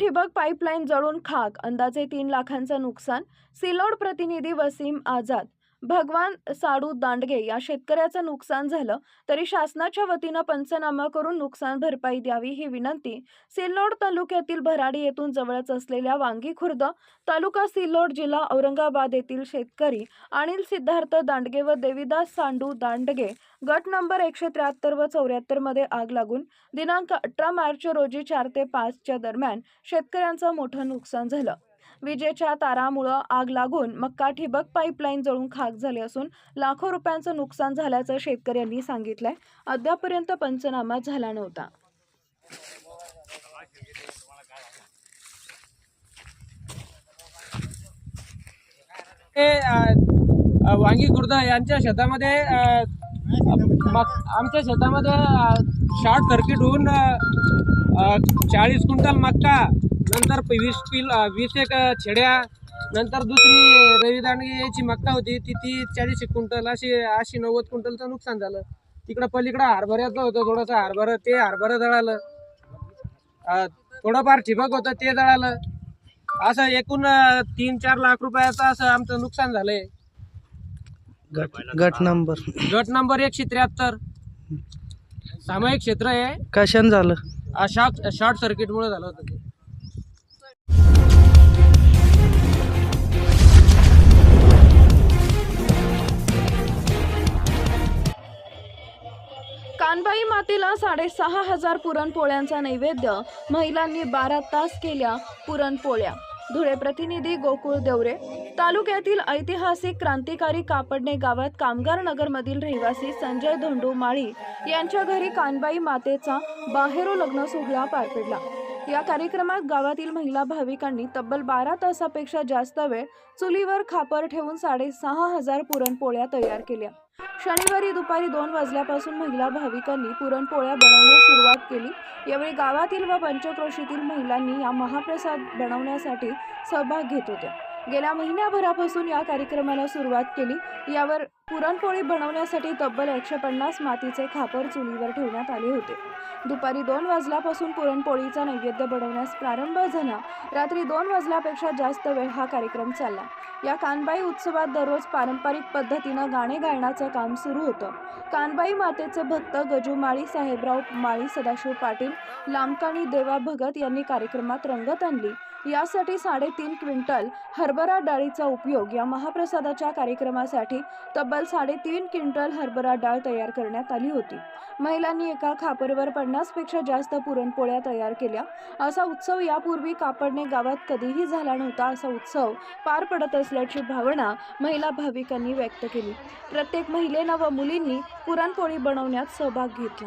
ठिबक पाईपलाईन जळून खाक अंदाजे तीन लाखांचं नुकसान सिल्लोड प्रतिनिधी वसीम आझाद भगवान साडू दांडगे या शेतकऱ्याचं नुकसान झालं तरी शासनाच्या वतीनं पंचनामा करून नुकसान भरपाई द्यावी ही विनंती. सिल्लोड तालुक्यातील भराडी येथून जवळच असलेल्या वांगी खुर्द तालुका सिल्लोड जिल्हा औरंगाबाद येथील शेतकरी अनिल सिद्धार्थ दांडगे व देवीदास सांडू दांडगे गट नंबर एकशे त्र्याहत्तर व चौऱ्याहत्तरमध्ये आग लागून दिनांक अठरा मार्च रोजी चार ते पाचच्या दरम्यान शेतकऱ्यांचं मोठं नुकसान झालं. विजेच्या तारामुळं आग लागून मक्का ठिबक पाईपलाईन जळून खाक झाले असून लाखो रुपयांचं नुकसान झाल्याचं शेतकऱ्यांनी सांगितलंय. अद्यापर्यंत पंचनामा झाला नव्हता. हे वांगी खुर्द यांच्या शेतामध्ये आमच्या शेतामध्ये शॉर्ट सर्किट होऊन चाळीस क्विंटल मक्का नंतर वीस अ, वीस एक छेड्या नंतर दुसरी रवी दांडगी याची मक्का होती ती ती चाळीस एक क्विंटल अशी अशी नव्वद क्विंटलचं नुकसान झालं. तिकडं पलीकडं हरभऱ्याचं होतं थोडंसं हरभरं ते हरभरं जळालं थोडंफार ठिबक होतं ते जळालं असं एकूण तीन चार लाख रुपयाचं असं आमचं नुकसान झालंय. गट गट नंबर. गट नंबर एकशे त्र्याहत्तर. सामायिक क्षेत्र आहे. कशाने झालं? शॉर्ट शॉर्ट सर्किटमुळे झालं होतं ते. कानबाई मातेला साडेसहा हजार पुरणपोळ्यांचा नैवेद्य. महिलांनी बारा तास केल्या पुरणपोळ्या. धुळे प्रतिनिधी गोकुळ देवरे. तालुक्यातील ऐतिहासिक क्रांतिकारी कापडणे गावात कामगार नगरमधील रहिवासी संजय धोंडू माळी यांच्या घरी कानबाई मातेचा बाहेरो लग्न सोहळा पार पडला. या कार्यक्रमात गावातील महिला भाविकांनी तब्बल बारा तासापेक्षा जास्त वेळ चुलीवर खापर ठेवून साडेसहा हजार पुरणपोळ्या तयार केल्या. शनिवारी दुपारी दोन वाजल्यापासून महिला भाविकांनी पुरणपोळ्या बनवण्यास सुरुवात केली. यावेळी गावातील व पंचक्रोशीतील महिलांनी या महाप्रसाद बनवण्यासाठी सहभाग घेत होत्या. गेल्या महिन्याभरापासून या कार्यक्रमाला सुरुवात केली. यावर पुरणपोळी बनवण्यासाठी तब्बल एकशे पन्नास मातीचे खापर चुलीवर ठेवण्यात आले होते. दुपारी दोन वाजल्यापासून पुरणपोळीचा नैवेद्य बनवण्यास प्रारंभ झाला. रात्री दोन वाजल्यापेक्षा जास्त वेळ हा कार्यक्रम चालला. या कानबाई उत्सवात दररोज पारंपरिक पद्धतीनं गाणे गायनाचं काम सुरू होतं. कानबाई मातेचे भक्त गजू माळी साहेबराव माळी सदाशिव पाटील लांबकाणी देवा भगत यांनी कार्यक्रमात रंगत आणली. यासाठी साडेतीन क्विंटल हरभरा डाळीचा उपयोग या महाप्रसादाच्या कार्यक्रमासाठी तब्बल साडेतीन क्विंटल हरभरा डाळ तयार करण्यात आली होती. महिलांनी एका खापरवर पन्नासपेक्षा जास्त पुरणपोळ्या तयार केल्या. असा उत्सव यापूर्वी कापडणे गावात कधीही झाला नव्हता असा उत्सव पार पडत असल्याची भावना महिला भाविकांनी व्यक्त केली. प्रत्येक महिलेनं व मुलींनी पुरणपोळी बनवण्यात सहभाग घेतला.